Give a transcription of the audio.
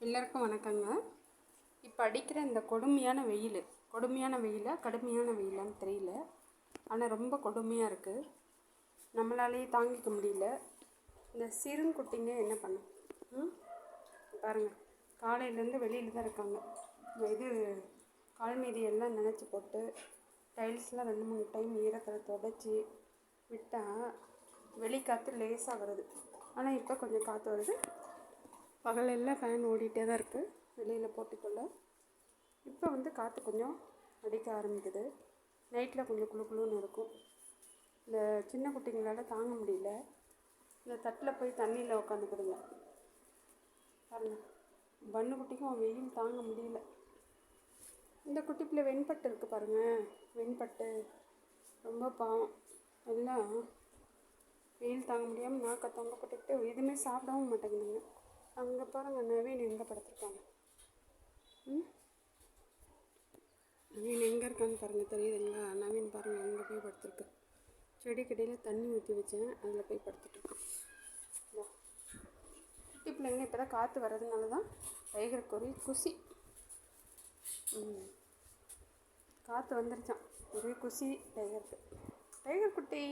எல்லாருக்கும் வணக்கங்க. இப்போ அடிக்கிற இந்த கொடுமையான வெயில் கொடுமையான வெயிலா கடுமையான வெயிலான்னு தெரியல. ஆனால் ரொம்ப கொடுமையாக இருக்குது நம்மளாலேயே தாங்கிக்க முடியல. இந்த சிறுங்குட்டிங்க என்ன பண்ணும் ம்? பாருங்கள் காலையிலேருந்து வெளியில் தான் இருக்காங்க. இது கால் மீதி எல்லாம் நினச்சி போட்டு டைல்ஸ்லாம் ரெண்டு மூணு டைம் ஈரத்தில் தொடச்சி விட்டால் வெளிக்காற்று லேசாக வருது. ஆனால் இப்போ கொஞ்சம் காற்று வருது. பகலெல்லாம் ஃபேன் ஓடிட்டே தான் இருக்குது வெளியில் போட்டுக்கொள்ள. இப்போ வந்து காற்று கொஞ்சம் அடிக்க ஆரம்பிக்குது. நைட்டில் கொஞ்சம் குளு குளுன்னு இருக்கும். இந்த சின்ன குட்டிங்களால் தாங்க முடியல. இந்த தட்டில் போய் தண்ணியில் உட்காந்துக்கிடுங்க பாருங்க. பண்ணு குட்டிக்கும் வெயில் தாங்க முடியல. இந்த குட்டி பிள்ளை வெண்பட்டு இருக்குது பாருங்கள் வெண்பட்டு. ரொம்ப பாவம். எல்லாம் வெயில் தாங்க முடியாமல் நான் தொங்க போட்டுக்கிட்டு எதுவுமே சாப்பிடவும் மாட்டேங்குதுங்க. அங்கே பாருங்க நவீன் எங்கே படுத்துருக்காங்க. ம்? நவீன் எங்கே இருக்கான்னு பாருங்கள் தெரியுதுங்களா? நவீன் பாருங்கள் அங்கே போய் படுத்துருக்கு. செடிக்கடியில் தண்ணி ஊற்றி வச்சேன் அதில் போய் படுத்துட்ருக்கேன் குட்டி பிள்ளைங்க இப்போ தான் காற்று வர்றதுனால தான் டைகர் ஒரு குசி காற்று வந்துருச்சான் ஒரே குசி டைகருக்கு டைகர் குட்டி.